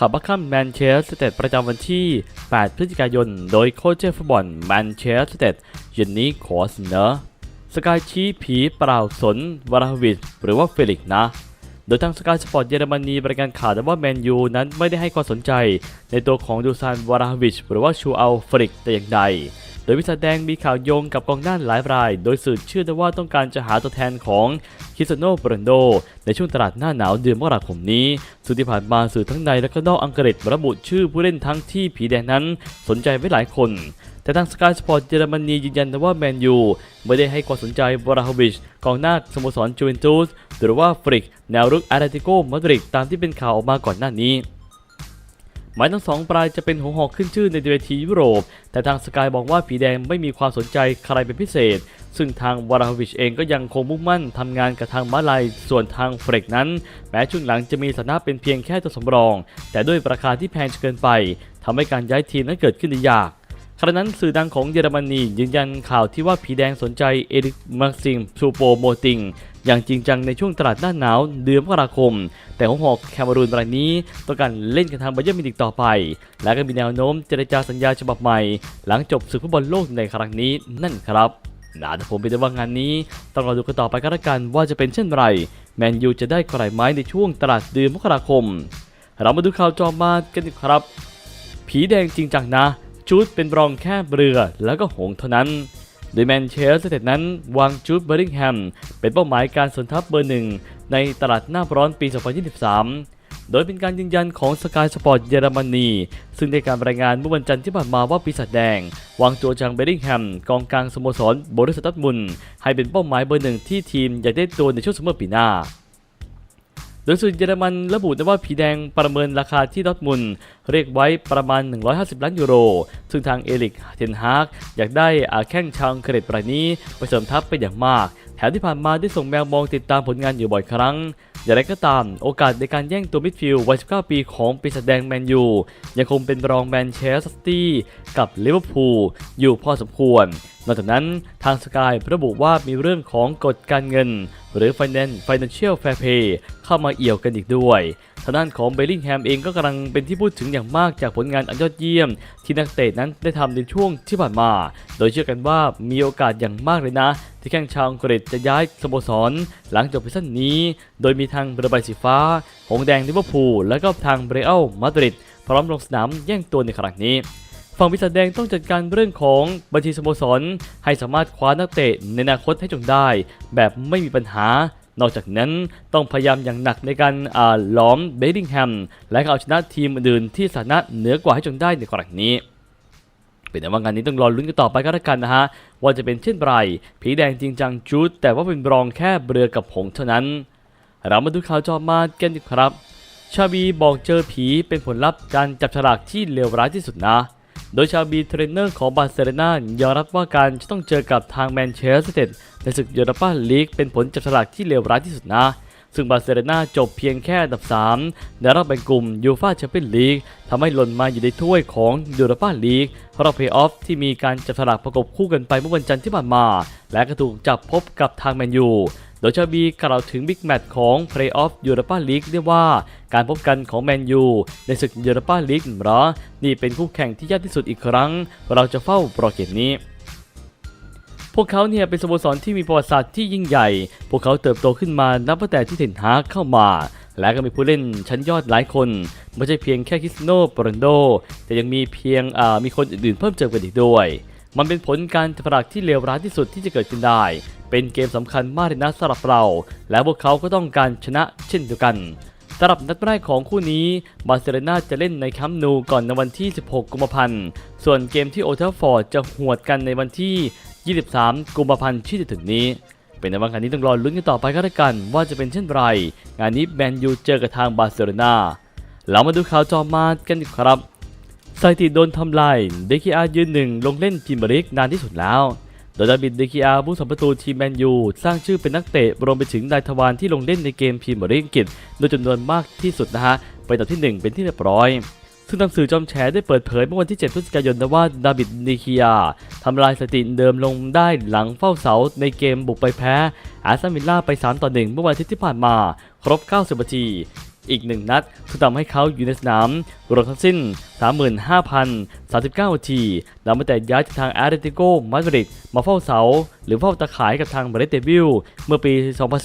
ขับบัคคัมแมนเชสเตดประจำวันที่ 8 พฤศจิกายน โดยโค้ชเจฟุตบอลแมนเชสเตดเย็นนี้ขอเสนอสกายชี้ผีเปล่าสนวราวิชหรือว่าเฟลิกนะโดยทางสกายสปอร์ตเยอรมนีบริการข่าวว่าแมนยูนั้นไม่ได้ให้ความสนใจในตัวของดูซานวาราวิชหรือว่าชูอัลฟริกแต่อย่างใด ดยวิสาแดงมีข่าวโยงกับกองหน้าหลายราย โดยสื่อเชื่อได้ว่าต้องการจะหาตัวแทนของคิสโนโปรนโด ในช่วงตลาดหน้าหนาวเดือนมกราคมนี้ซึ่งที่ผ่านมาสื่อทั้งในและก็นอกอังกฤษระบุชื่อผู้เล่นทั้งที่ผีแดงนั้นสนใจไว้หลายคน แต่ทางสกายสปอร์ตเยอรมนียืนยันว่าแมนยูไม่ได้ให้ความสนใจวราฮวิชกองหน้าสโมสรจูเวนตุสหรือว่าฟริก แนวรุกอาร์ติโกมาดริดตามที่เป็นข่าวออกมาก่อนหน้านี้ หมายทั้งสองปลายจะเป็นหัวหอกขึ้นชื่อในเวทียุโรป แต่ทางสกายบอกว่าผีแดงไม่มีความสนใจใครเป็นพิเศษ ซึ่งทางวาราวิชเองก็ยังคงมุ่งมั่นทำงานกับทางมาลายส่วนทางเฟรกนั้น แม้ช่วงหลังจะมีสถานะเป็นเพียงแค่ตัวสำรอง แต่ด้วยราคาที่แพงเกินไปทำให้การย้ายทีมนั้นเกิดขึ้นได้ยาก ขณะนั้นสื่อดังของเยอรมนียืนยันข่าวที่ว่าผีแดงสนใจเอริกมาซิมซูโปโมติงอย่างจริงจังในช่วงตลาดหน้าหนาวเดือนมกราคม แต่หัวหอกแคมารูนรายนี้ต้องการเล่นกับทางบาเยิร์มินิกต่อไป และก็มีแนวโน้มเจรจาสัญญาฉบับใหม่ หลังจบศึกฟุตบอลโลกในครั้งนี้นั่นครับนะแต่ผมเป็นได้ว่างานนี้ต้องรอดูกันต่อไปกันละกันว่าจะเป็นเช่นไร แมนยูจะได้ใครไม้ในช่วงตลาดเดือนมกราคม เรามาดูข่าวจอมากันดีครับ ผีแดงจริงจังนะ จูดเป็นรองแค่เรือแล้วก็หงเท่านั้น โดยแมนเชสเตอร์นั้นวางจูดเบอร์ริงแฮมเป็นเป้าหมายการสนทับเบอร์หนึ่งในตลาดหน้าร้อนปี 2023 โดยเป็นการยืนยันของสกายสปอร์ตเยอรมนี ซึ่งได้การรายงานเมื่อวันจันทร์ที่ผ่านมาว่าปีศาจแดง วางตัวจางเบอร์ริงแฮมกองกลางสโมสรโบรุสตัดมุนให้เป็นเป้าหมายเบอร์หนึ่งที่ทีมอยากได้ตัวในช่วงซัมเมอร์ปีหน้า ดยสื่อเยอรมันระบุว่าผีแดงประเมินราคาที่ดอทมุนเรียกไว้ประมาณ 150 ล้านยูโร ซึ่งทางเอลิกเทนฮากอยากได้อาแข้งชาวอังกฤษรายนี้ไปเสริมทัพเป็นอย่างมาก แถมที่ผ่านมาได้ส่งแมวมองติดตามผลงานอยู่บ่อยครั้ง อย่างไรก็ตาม โอกาสในการแย่งตัวมิดฟิลด์วัย 19 ปีของปีศาจแดงแมนยูยังคงเป็นรองแมนเชสเตอร์ซิตี้กับลิเวอร์พูลอยู่พอสมควร นอกจากนั้นทางสกายระบุว่ามีเรื่องของกฎการเงิน หรือ Finance Financial Fair Play เข้ามาเอี่ยวกันอีกด้วยทางด้านของเบลลิงแฮมเองก็กำลังเป็นที่พูดถึงอย่างมากจากผลงานอันยอดเยี่ยม ที่นักเตะนั้นได้ทำในช่วงที่ผ่านมา โดยเชื่อกันว่ามีโอกาสอย่างมากเลยนะ ที่แข้งชาวอังกฤษจะย้ายสโมสร หลังจบซีซั่นนี้ โดยมีทางเบอร์ใบสีฟ้า หงแดงลิเวอร์พูลและก็ทางเบรอัลมาดริดพร้อมลงสนามแย่งตัวในครั้งนี้ ฝั่งปีศาแดงต้องจัดการเรื่องของบัญชีสโมสร ให้สามารถคว้านักเตะในอนาคตให้จงได้ แบบไม่มีปัญหานอกจากนั้นต้องพยายามอย่างหนักในการอ่าล้อมเบดดิงแฮมและเอาชนะทีมอื่นที่สถานะเหนือกว่าให้จงได้ในครั้งนี้ เป็นแต่ว่างานนี้ต้องรอลุ้นกันต่อไปก็แล้วกันนะฮะ ว่าจะเป็นเช่นไร ผีแดงจริงจังจูดแต่ว่าเป็นรองแค่เรือกับหงเท่านั้น เรามาดูข่าวจอมากันดีครับ ชาบีบอกเจอผีเป็นผลลัพธ์การจับฉลากที่เลวร้ายที่สุดนะ โดยชาบีเทรนเนอร์ของบาร์เซโลนายอมรับว่าการจะต้องเจอกับทางแมนเชสเตอร์ในศึกยูโรปาลีกเป็นผลจับฉลากที่เลวร้ายที่สุดนะ ซึ่งบาร์เซโลนาจบเพียงแค่อันดับ 3 ในรอบแบ่งกลุ่มยูฟาแชมเปี้ยนลีกทำให้หล่นมาอยู่ในถ้วยของยูโรปาลีกรอบเพลย์ออฟที่มีการจับฉลากประกบคู่กันไปเมื่อวันจันทร์ที่ผ่านมา และก็ถูกจับพบกับทางแมนยูโดยชาบีกล่าวถึงบิ๊กแมตช์ของ Play-off Europa League เรียกว่าการพบกันของแมนยูในศึก Europa League เหรอ นี่เป็นคู่แข่งที่ยากที่สุดอีกครั้ง เราจะเฝ้าโปรเกมนี้ วกเขาเนี่ยเป็นสโมสรที่มีประวัติศาสตร์ที่ยิ่งใหญ่ พวกเขาเติบโตขึ้นมานับตั้งแต่ที่เทนฮากเข้ามา และก็มีผู้เล่นชั้นยอดหลายคน ไม่ใช่เพียงแค่คริสโนโปรันโด แต่ยังมีเพียงมีคนอื่นๆเพิ่มเติมกันอีกด้วย มันเป็นผลการจับฉลากที่เลวร้ายที่สุดที่จะเกิดขึ้นได้ เป็นเกมสำคัญมากเลยนะสำหรับเรา และพวกเขาก็ต้องการชนะเช่นเดียวกันสำหรับนัดแรกของคู่นี้บาร์เซโลนาจะเล่นในคัมนูก่อนในวันที่ 16 กุมภาพันธ์ ส่วนเกมที่โอเทลฟอร์ดจะหวดกันในวันที่ 23 กุมภาพันธ์ที่จะถึงนี้ เป็นในวันงานนี้ต้องรอลุ้นกันต่อไปก็แล้วกัน ว่าจะเป็นเช่นไร งานนี้แมนยูเจอกับทางบาร์เซโลนาเรามาดูข่าวจอมากันครับสถิติโดนทำลายเดคิอายืนหนึ่งลงเล่นพรีมียร์ลีกนานที่สุดแล้ว โดยดาบิดเดคิอาผู้สมประตูทีมแมนยูสร้างชื่อเป็นนักเตะรวมไปถึงนายทวารที่ลงเล่นในเกมพรีมียร์ลีกอังกฤษโดยจำนวนมากที่สุดนะฮะไปต่อที่ 1 เป็นที่เรียบร้อย ซึ่งทางสื่อจอมแฉได้เปิดเผยเมื่อวันที่ 7 พฤศจิกายนนะว่าดาบิดเดคิอาทำลายสถิติเดิมลงได้หลังเฝ้าเสาในเกมบุกไปแพ้อาร์เซนอลวิลล่าไป 3 ต่อ 1 เมื่อวันอาทิตย์ที่ผ่านมาครบ 90 นาที อีกหนึ่งนัดซึ่งทำให้เขาอยู่ในสนามรวมทั้งสิ้น 35,039นาทีนับตั้งแต่ย้ายจากทางแอตเลติโกมาดริดมาเฝ้าเสา หรือเฝ้าตะข่ายกับทางเบรเตวิลเมื่อปี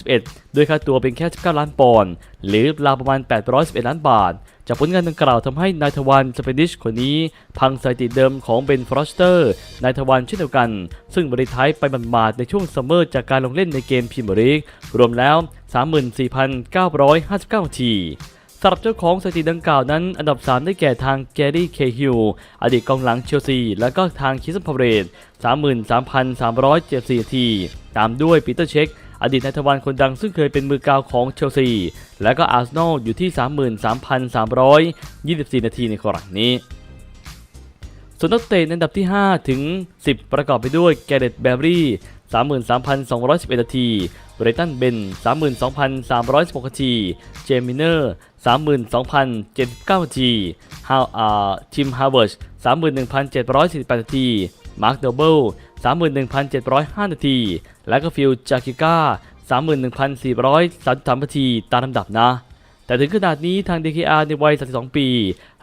2011โดยค่าตัวเป็นแค่ 19 ล้านปอนด์หรือราวประมาณ 811 ล้านบาท จากผลงานดังกล่าวทำให้นายทวารสเปนิชคนนี้ พังสถิติเดิมของเบนฟรอสเตอร์นายทวารเช่นเดียวกัน ซึ่งบริท้ายไปบาดๆในช่วงซัมเมอร์จากการลงเล่นในเกมพรีเมียร์ลีกรวมแล้ว 34,959ทีสำหรับเจ้าของสถิติดังกล่าวนั้น อันดับ 3 ได้แก่ทางแกรี่ เคฮิล อดีตกองหลังเชลซี และก็ทางคิสพาเรต33,374 ที ตามด้วยปีเตอร์เช็ค อดีตนายทวารคนดังซึ่งเคยเป็นมือกาวของเชลซี และก็อาร์เซนอลอยู่ที่ 33,324 นาทีในครั้งนี้ ส่วนนักเตะอันดับที่ 5 ถึง 10 ประกอบไปด้วยแกเรตแบรี่ 33,211 นาที เรตันเบน 32,316 นาที เจมิเนอร์ 32,079 นาทีฮาวอ่าทิมฮาวเวิร์ช31,748 นาที มาร์คเดเบิล 31,705 นาที และก็ฟิลจากิก้า 31,433นาทีตามลำดับนะ แต่ถึงขนาดนี้ทาง DKR ในวัย 32 ปี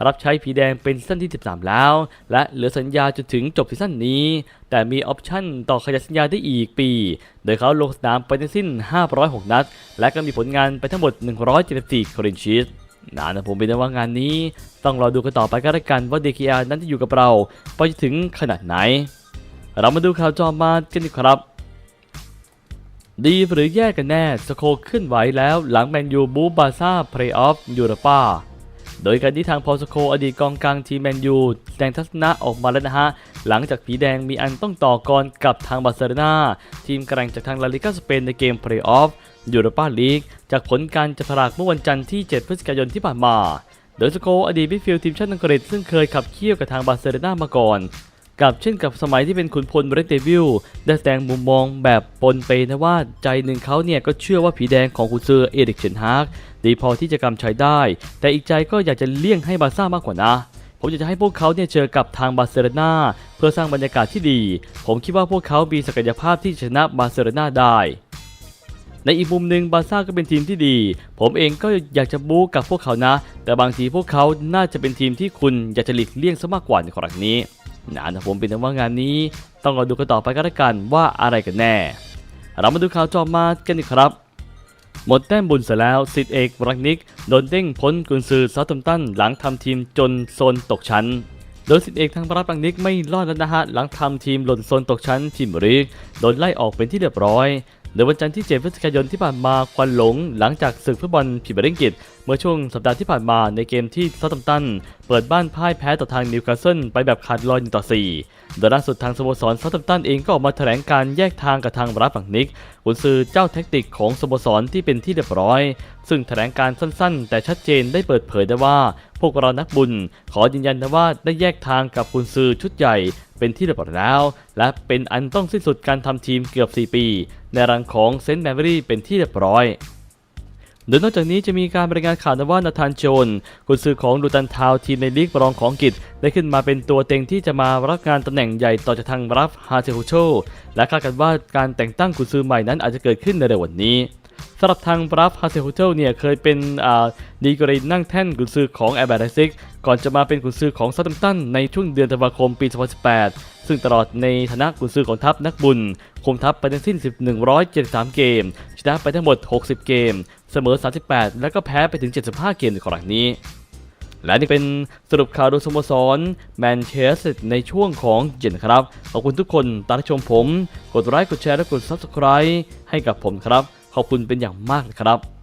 รับใช้ผีแดงเป็นซีซั่นที่ 13 แล้ว และเหลือสัญญาจนถึงจบซีซั่นนี้ แต่มีออปชั่นต่อขยายสัญญาได้อีกปี โดยเขาลงสนามไปทั้งสิ้น 506 นัด และก็มีผลงานไปทั้งหมด 174คอรินชีสนะนะผมเป็นว่างานนี้ ต้องรอดูกันต่อไปก็แล้วกันว่า DKR นั้นจะอยู่กับเรา ไปถึงขนาดไหน เรามาดูข่าวจอมากันดีครับ ดีหรือแย่กันแน่ สโคขึ้นไหวแล้วหลังแมนยูบูบาซ่าเพลย์ออฟยูโรปาโดยการที่ทางพอสโคอดีตกองกลางทีมแมนยูแสดงทัศนะออกมาแล้วนะฮะ หลังจากผีแดงมีอันต้องต่อกรกับทางบาร์เซโลนาทีมแกร่งจากทางลาลิกาสเปนในเกมเพลย์ออฟยูโรปาลีกจากผลการจับสลากเมื่อวันจันทร์ที่ 7 พฤศจิกายนที่ผ่านมาโดยสโคอดีตมิดฟิลด์ทีมชาติอังกฤษซึ่งเคยขับเคี่ยวกับทางบาร์เซโลนามาก่อน กับเช่นกับสมัยที่เป็นขุนพลเบรตเตวิลได้แสดงมุมมองแบบปนเปนะว่าใจหนึ่งเขาเนี่ยก็เชื่อว่าผีแดงของคุณเซอร์เอริกเชนฮากดีพอที่จะกำชัยได้ แต่อีกใจก็อยากจะเลี่ยงให้บาซ่ามากกว่านะผมอยากจะให้พวกเขาเนี่ยเจอกับทางบาร์เซโลนาเพื่อสร้างบรรยากาศที่ดี ผมคิดว่าพวกเขามีศักยภาพที่จะชนะบาร์เซโลนาได้ ในอีกมุมหนึ่งบาซ่าก็เป็นทีมที่ดี ผมเองก็อยากจะบู๊กับพวกเขานะ แต่บางทีพวกเขาน่าจะเป็นทีมที่คุณอยากจะหลีกเลี่ยงซะมากกว่าในครั้งนี้ นะนะผมเป็นว่างานนี้ ต้องรอดูกันต่อไปก็แล้วกันว่าอะไรกันแน่ เรามาดูข่าวจอมากันอีกครับ หมดแต้มบุญเสร็จแล้วสิทธิเอกรักนิกโดนเด้งพ้นกุนซือซาท์แฮมตันหลังทำทีมจนโซนตกชั้น โดยสิทธิเอกทางรับรังนิกไม่รอดแล้วนะฮะหลังทำทีมหล่นโซนตกชั้นทีมริกโดนไล่ออกเป็นที่เรียบร้อย โดยวันจันทร์ที่ 7 พฤศจิกายนที่ผ่านมาควันหลง หลังจากศึกฟุตบอลพรีเมียร์ลีกอังกฤษ เมื่อช่วงสัปดาห์ที่ผ่านมาในเกมที่ซาท์แฮมตัน เปิดบ้านพ่ายแพ้ต่อทางนิวคาสเซิลไปแบบขาดลอย1ต่อ4 โดยล่าสุดทางสโมสรซาท์แฮมตันเองก็ออกมาแถลงการแยกทางกับทางรับฝั่งนิกกุนซือเจ้าแท็กติกของสโมสรที่เป็นที่เรียบร้อย ซึ่งแถลงการสั้นๆ แต่ชัดเจนได้เปิดเผยได้ว่า พวกเรานักบุญ ขอยืนยันนะว่าได้แยกทางกับกุนซือชุดใหญ่เป็นที่เรียบร้อยแล้ว และเป็นอันต้องสิ้นสุดการทำทีมเกือบ 4 ปี ในรังของเซนต์แมรี่เป็นที่เรียบร้อย โดยนอกจากนี้จะมีการรายงานข่าวนะว่านาธานโจนกุนซือของดูตันทาวทีมในลีกรองของอังกฤษ ได้ขึ้นมาเป็นตัวเต็งที่จะมารับงานตำแหน่งใหญ่ต่อจากทางรับฮาเซฮูโชและคาดกันว่าการแต่งตั้งกุนซือใหม่นั้นอาจจะเกิดขึ้นในเร็ววันนี้สำหรับทางบรัฟฮาเซฮูเทลเนี่ยเคยเป็นดีกรีนั่งแท่นกุนซือของแอร์แบร์ซิกก่อนจะมาเป็นกุนซือของซัตตัมตันในช่วงเดือนธันวาคมปี 2018 ซึ่งตลอดในฐานะกุนซือของทัพนักบุญคุมทัพไปทั้งสิ้น173 เกม ชนะไปทั้งหมด 60 เกม เสมอ 38 แล้วก็แพ้ไปถึง 75 เกมในครั้งนี้ และนี่เป็นสรุปข่าวโดยสโมสรแมนเชสเตอร์ในช่วงของเย็นครับ ขอบคุณทุกคนตามชมผม กดไลค์กดแชร์และกด Subscribe ให้กับผมครับ ขอบคุณเป็นอย่างมากนะครับ